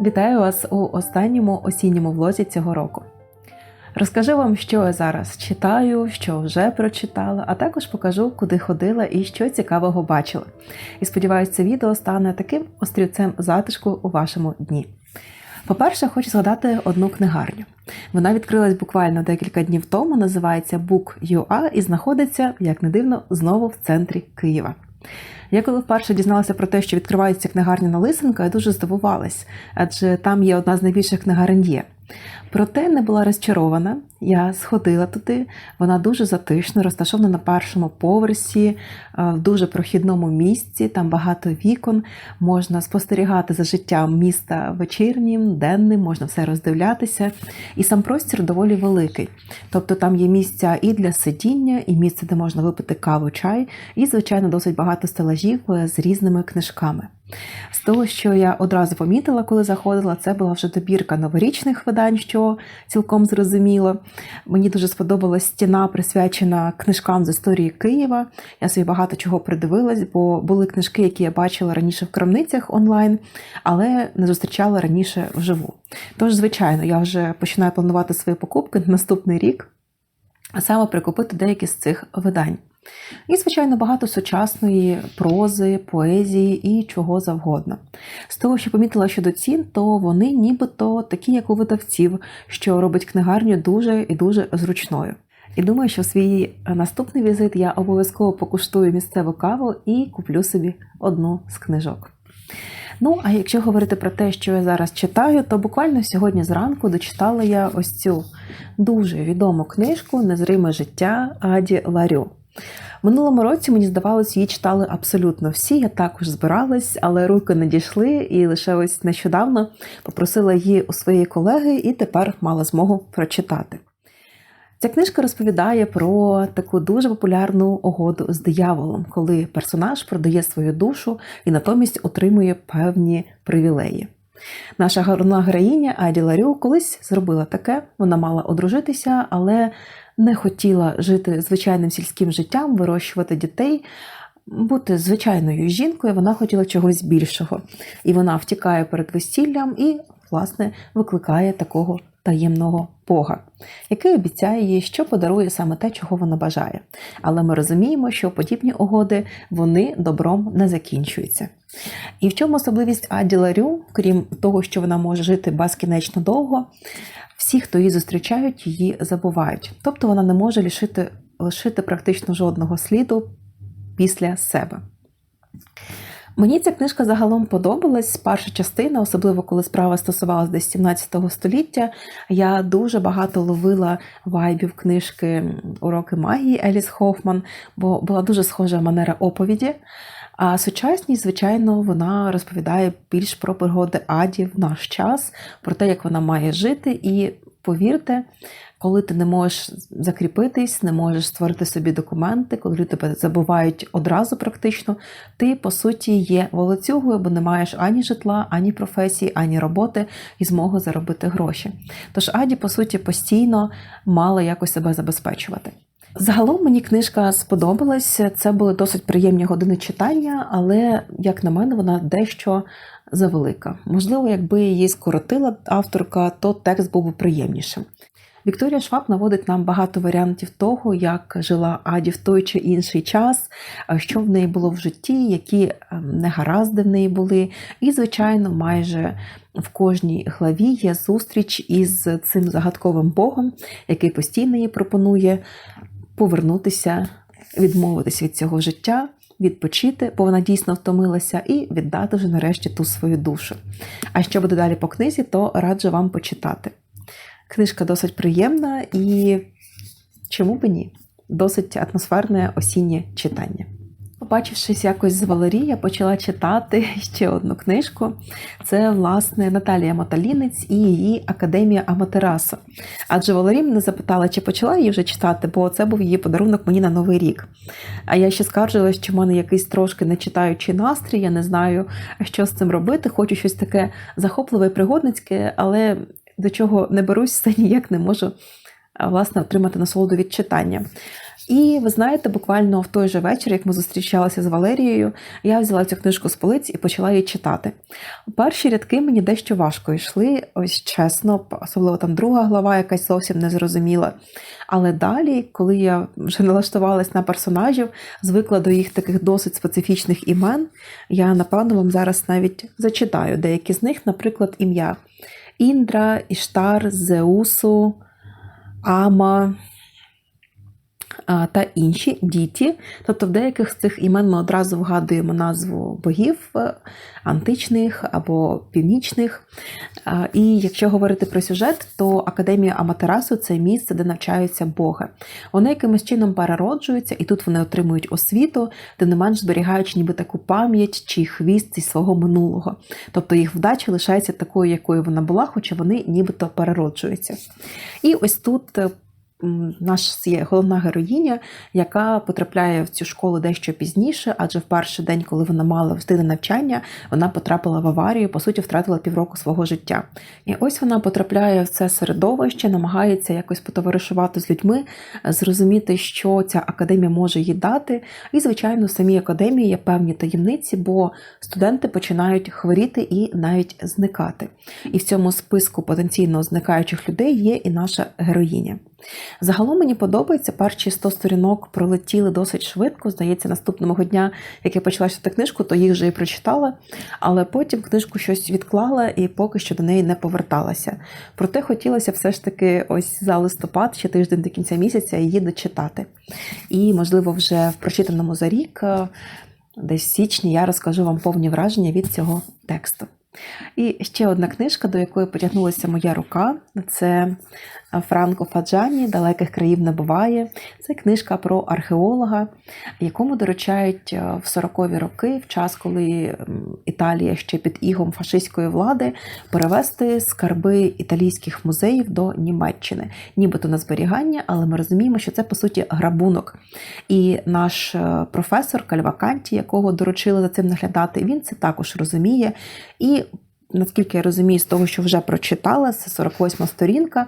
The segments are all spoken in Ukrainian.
Вітаю вас у останньому осінньому влозі цього року. Розкажу вам, що я зараз читаю, що вже прочитала, а також покажу, куди ходила і що цікавого бачила. І сподіваюся, це відео стане таким острівцем затишку у вашому дні. По-перше, хочу згадати одну книгарню. Вона відкрилась буквально декілька днів тому, називається Book.ua і знаходиться, як не дивно, знову в центрі Києва. Я коли вперше дізналася про те, що відкривається книгарня на Лисенка, я дуже здивувалась, адже там є одна з найбільших книгарень є. Проте не була розчарована. Я сходила туди. Вона дуже затишна, розташована на першому поверсі, е, в дуже прохідному місці. Там багато вікон. Можна спостерігати за життям міста вечірнім, денним, можна все роздивлятися. І сам простір доволі великий. Тобто там є місця і для сидіння, і місце, де можна випити каву, чай, і, звичайно, досить багато стелажів е, з різними книжками. З того, що я одразу помітила, коли заходила, це була вже добірка новорічних видань, що цілком зрозуміло. Мені дуже сподобалась стіна, присвячена книжкам з історії Києва. Я собі багато чого придивилась, бо були книжки, які я бачила раніше в крамницях онлайн, але не зустрічала раніше вживу. Тож, звичайно, я вже починаю планувати свої покупки на наступний рік, а саме прикупити деякі з цих видань. І, звичайно, багато сучасної прози, поезії і чого завгодно. З того, що помітила щодо цін, то вони нібито такі, як у видавців, що робить книгарню дуже і дуже зручною. І думаю, що в свій наступний візит я обов'язково покуштую місцеву каву і куплю собі одну з книжок. Ну, а якщо говорити про те, що я зараз читаю, то буквально сьогодні зранку дочитала я ось цю дуже відому книжку Незриме життя Аді Ларю. Минулому році мені здавалось, її читали абсолютно всі. Я також збиралась, але руки не дійшли, і лише ось нещодавно попросила її у своєї колеги і тепер мала змогу прочитати. Ця книжка розповідає про таку дуже популярну угоду з дияволом, коли персонаж продає свою душу і натомість отримує певні привілеї. Наша головна героїня Аді Ларю колись зробила таке, вона мала одружитися, але не хотіла жити звичайним сільським життям, вирощувати дітей, бути звичайною жінкою, вона хотіла чогось більшого. І вона втікає перед весіллям і, власне, викликає такого таємного Бога, який обіцяє їй, що подарує саме те, чого вона бажає. Але ми розуміємо, що подібні угоди вони добром не закінчуються. І в чому особливість Аді Ларю, крім того, що вона може жити безкінечно довго, всі, хто її зустрічають, її забувають. Тобто вона не може лишити, лишити практично жодного сліду після себе. Мені ця книжка загалом подобалась. Перша частина, особливо коли справа стосувалася десь 17 століття. Я дуже багато ловила вайбів книжки Уроки магії Еліс Хофман, бо була дуже схожа манера оповіді. А сучасність, звичайно, вона розповідає більш про пригоди Аді в наш час, про те, як вона має жити. І повірте, коли ти не можеш закріпитись, не можеш створити собі документи, коли тебе забувають одразу практично, ти по суті є волоцюгою, бо не маєш ані житла, ані професії, ані роботи і змоги заробити гроші. Тож Аді, по суті, постійно мала якось себе забезпечувати. Загалом мені книжка сподобалася. Це були досить приємні години читання, але, як на мене, вона дещо завелика. Можливо, якби її скоротила авторка, то текст був би приємнішим. Вікторія Шваб наводить нам багато варіантів того, як жила Аді в той чи інший час, що в неї було в житті, які негаразди в неї були. І, звичайно, майже в кожній главі є зустріч із цим загадковим Богом, який постійно їй пропонує повернутися, відмовитися від цього життя, відпочити, бо вона дійсно втомилася, і віддати вже нарешті ту свою душу. А що буде далі по книзі, то раджу вам почитати. Книжка досить приємна і чому б ні? Досить атмосферне осіннє читання. Побачившись якось з Валерії, я почала читати ще одну книжку. Це, власне, Наталія Моталінець і її Академія Аматерасу. Адже Валерія мене запитала, чи почала її вже читати, бо це був її подарунок мені на Новий рік. А я ще скаржилась, що в мене якийсь трошки не читаючий настрій, я не знаю, що з цим робити. Хочу щось таке захопливе і пригодницьке, але до чого не берусь, це ніяк не можу власне отримати насолоду від читання. І ви знаєте, буквально в той же вечір, як ми зустрічалися з Валерією, я взяла цю книжку з полиць і почала її читати. Перші рядки мені дещо важко йшли, ось чесно, особливо там друга глава, якась зовсім незрозуміла. Але далі, коли я вже налаштувалась на персонажів, звикла до їх таких досить специфічних імен, я напевно вам зараз навіть зачитаю деякі з них, наприклад, ім'я Індра, Іштар, Зеусу, Ама а, та інші діті. Тобто в деяких з цих імен ми одразу вгадуємо назву богів е, античних або північних. І якщо говорити про сюжет, то Академія Аматерасу це місце, де навчаються боги. Вони якимось чином перероджуються, і тут вони отримують освіту, де не менш зберігаючи ніби таку пам'ять чи хвіст зі свого минулого. Тобто їх вдача лишається такою, якою вона була, хоча вони нібито перероджуються. І ось тут. Е, м, Наш є головна героїня, яка потрапляє в цю школу дещо пізніше, адже в перший день, коли вона мала встиг на навчання, вона потрапила в аварію, по суті, втратила півроку свого життя. І ось вона потрапляє в це середовище, намагається якось потоваришувати з людьми, зрозуміти, що ця академія може їй дати. І, звичайно, в самій академії є певні таємниці, бо студенти починають хворіти і навіть зникати. І в цьому списку потенційно зникаючих людей є і наша героїня. Загалом мені подобається, перші 100 сторінок пролетіли досить швидко. Здається, наступного дня, як я почала читати книжку, то їх вже і прочитала, але потім книжку щось відклала і поки що до неї не поверталася. Проте хотілося все ж таки ось за листопад, ще тиждень до кінця місяця, її дочитати. І, можливо, вже в прочитаному за рік, е, десь в січні, я розкажу вам повні враження від цього тексту. І ще одна книжка, до якої потягнулася моя рука, це Франко Фаджані Далеких країв не буває. Це книжка про археолога, якому доручають е, в 40-ві роки, в час, коли Італія ще під ігом фашистської влади, перевести скарби італійських музеїв до Німеччини, нібито на зберігання, але ми розуміємо, що це по суті грабунок. І наш е, професор Кальваканті, якого доручили за цим наглядати, він це також розуміє. І наскільки я розумію, з того, що вже прочитала, це 48 сторінка,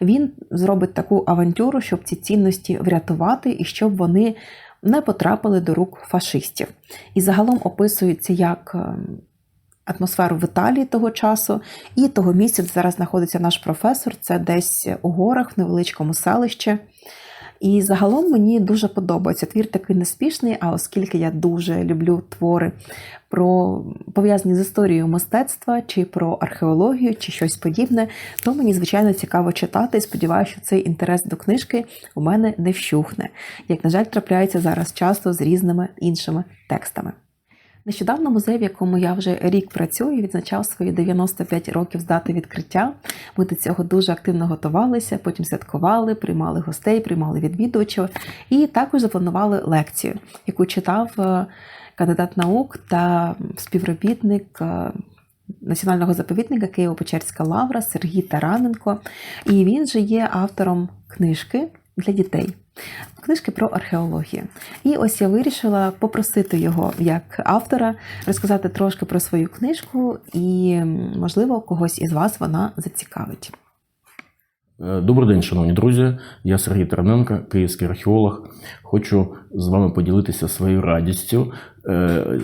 він зробить таку авантюру, щоб ці цінності врятувати і щоб вони не потрапили до рук фашистів. І загалом описується як ем, атмосферу в Італії того часу і того місця, де зараз знаходиться наш професор. Це десь у горах, в невеличкому селищі. І загалом мені дуже подобається. Твір такий неспішний, а оскільки я дуже люблю твори про пов'язані з історією мистецтва, чи про археологію, чи щось подібне, то мені звичайно цікаво читати. І сподіваюся, що цей інтерес до книжки у мене не вщухне, як на жаль, трапляється зараз часто з різними іншими текстами. Нещодавно музей, в якому я вже рік працюю, відзначав свої 95 років з дати відкриття. Ми до цього дуже активно готувалися, потім святкували, приймали гостей, приймали відвідувачів і також запланували лекцію, яку читав е, кандидат наук та співробітник. е, Національного заповідника Києво-Печерська лавра Сергій Тараненко, і він же є автором книжки для дітей. Книжки про археологію. І ось я вирішила попросити його як автора розказати трошки про свою книжку, і, можливо, когось із вас вона зацікавить. Е, Добрий день, шановні друзі. Я Сергій Тараненко, київський археолог. Хочу з вами поділитися своєю радістю. Е,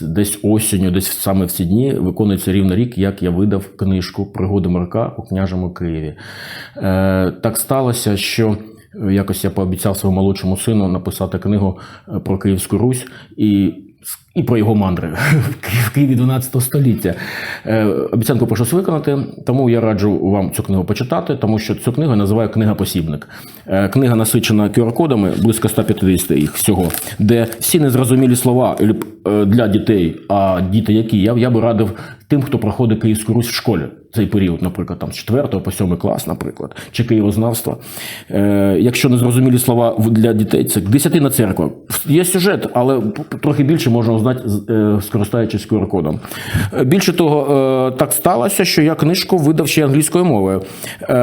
Десь осінню, десь саме в ці дні виконується рівно рік, як я видав книжку Пригоди моряка у княжому Києві. Е, Так сталося, що якось я пообіцяв своєму молодшому сину написати книгу е, про Київську Русь і, і про його мандри в Києві 12 століття. Е, Обіцянку прошу виконати, тому я раджу вам цю книгу почитати, тому що цю книгу я називаю книга-посібник. Е, Книга насичена QR-кодами, близько 150 їх всього, де всі незрозумілі слова для дітей, а діти які, я, я би радив тим, хто проходить Київську Русь в школі. Цей період, наприклад, там з 4 по 7 клас, наприклад, чи києвознавство. Е, якщо незрозумілі слова для дітей, це десятина церква. Є сюжет, але трохи більше можна узнати, е, скористаючись QR-кодом. Е, Більше того, е, так сталося, що я книжку видав ще англійською мовою. Е,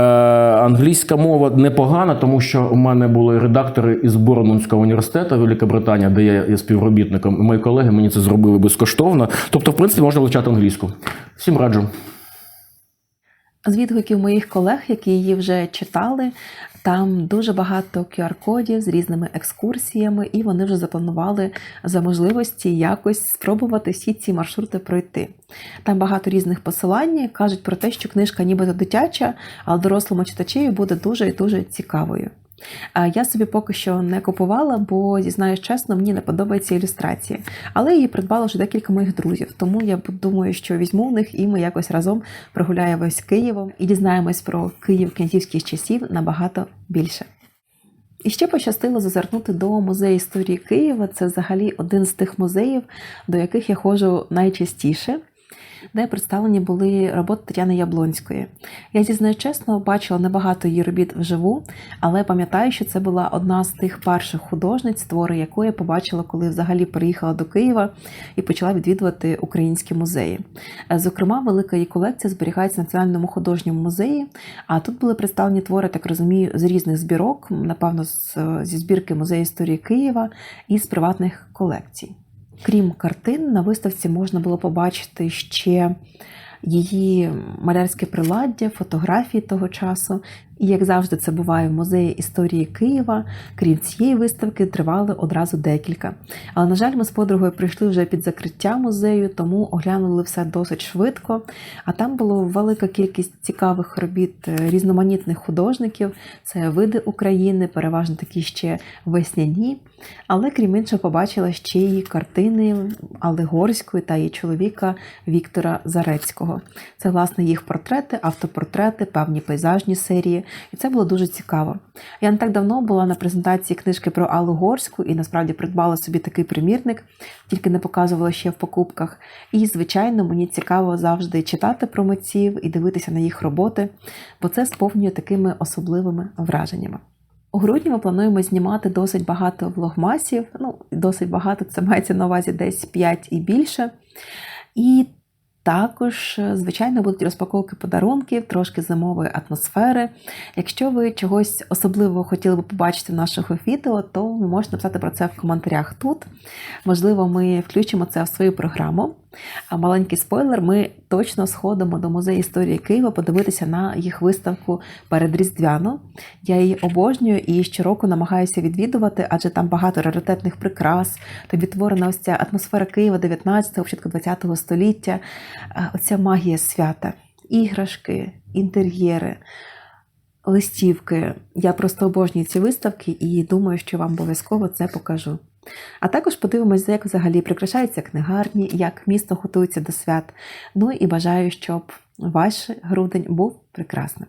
Англійська мова непогана, тому що у мене були редактори із Боронунського університету Велика Британія, де я є співробітником. Мої колеги мені це зробили безкоштовно. Тобто, в принципі, можна вивчати англійську. Всім раджу. З відгуків моїх колег, які її вже читали, там дуже багато QR-кодів з різними екскурсіями, і вони вже запланували за можливості якось спробувати всі ці маршрути пройти. Там багато різних посилань кажуть про те, що книжка нібито дитяча, але дорослому читачеві буде дуже і дуже цікавою. Я собі поки що не купувала, бо зізнаюсь чесно, мені не подобається ілюстрація. Але її придбало вже декілька моїх друзів. Тому я думаю, що візьму в них і ми якось разом прогуляємось Києвом і дізнаємось про Київ князівських часів набагато більше. І ще пощастило зазирнути до музею історії Києва. Це взагалі один з тих музеїв, до яких я ходжу найчастіше, де представлені були роботи Тетяни Яблонської. Я зізнаю чесно, бачила небагато її робіт вживу, але пам'ятаю, що це була одна з тих перших художниць, твори якої я побачила, коли взагалі приїхала до Києва і почала відвідувати українські музеї. Е, Зокрема, велика її колекція зберігається в Національному художньому музеї. А тут були представлені твори, так розумію, з різних збірок, напевно, зі збірки музею історії Києва і з приватних колекцій. Крім картин, на виставці можна було побачити ще її малярське приладдя, фотографії того часу. І як завжди, це буває в музеї історії Києва. Крім цієї виставки, тривали одразу декілька. Але, на жаль, ми з подругою прийшли вже під закриття музею, тому оглянули все досить швидко. А там було велика кількість цікавих робіт е, різноманітних художників. Це види України, переважно такі ще весняні. Але крім іншого, побачила ще й картини Алегорської та її чоловіка Віктора Зарецького. Це, власне, їх портрети, автопортрети, певні пейзажні серії. І це було дуже цікаво. Я не так давно була на презентації книжки про Аллу Горську і насправді придбала собі такий примірник, тільки не показувала ще в покупках. І, звичайно, мені цікаво завжди читати про митців і дивитися на їх роботи, бо це сповнює такими особливими враженнями. У грудні ми плануємо знімати досить багато влогмасів. Ну, досить багато, це мається на увазі десь 5 і більше. І також, звичайно, будуть розпаковки подарунків, трошки зимової атмосфери. Якщо ви чогось особливо хотіли би побачити в наших відео, то ви можете написати про це в коментарях тут. Можливо, ми включимо це в свою програму. А маленький спойлер: ми точно сходимо до музею історії Києва подивитися на їх виставку перед Різдвяно. Я її обожнюю і щороку намагаюся відвідувати, адже там багато раритетних прикрас, там відтворена ось ця атмосфера Києва 19-го, початку 20-го століття, оця магія свята, іграшки, інтер'єри. Листівки. Я просто обожнюю ці виставки і думаю, що вам обов'язково це покажу. А також подивимося, як взагалі прикрашаються книгарні, як місто готується до свят. Ну і бажаю, щоб ваш грудень був прекрасним.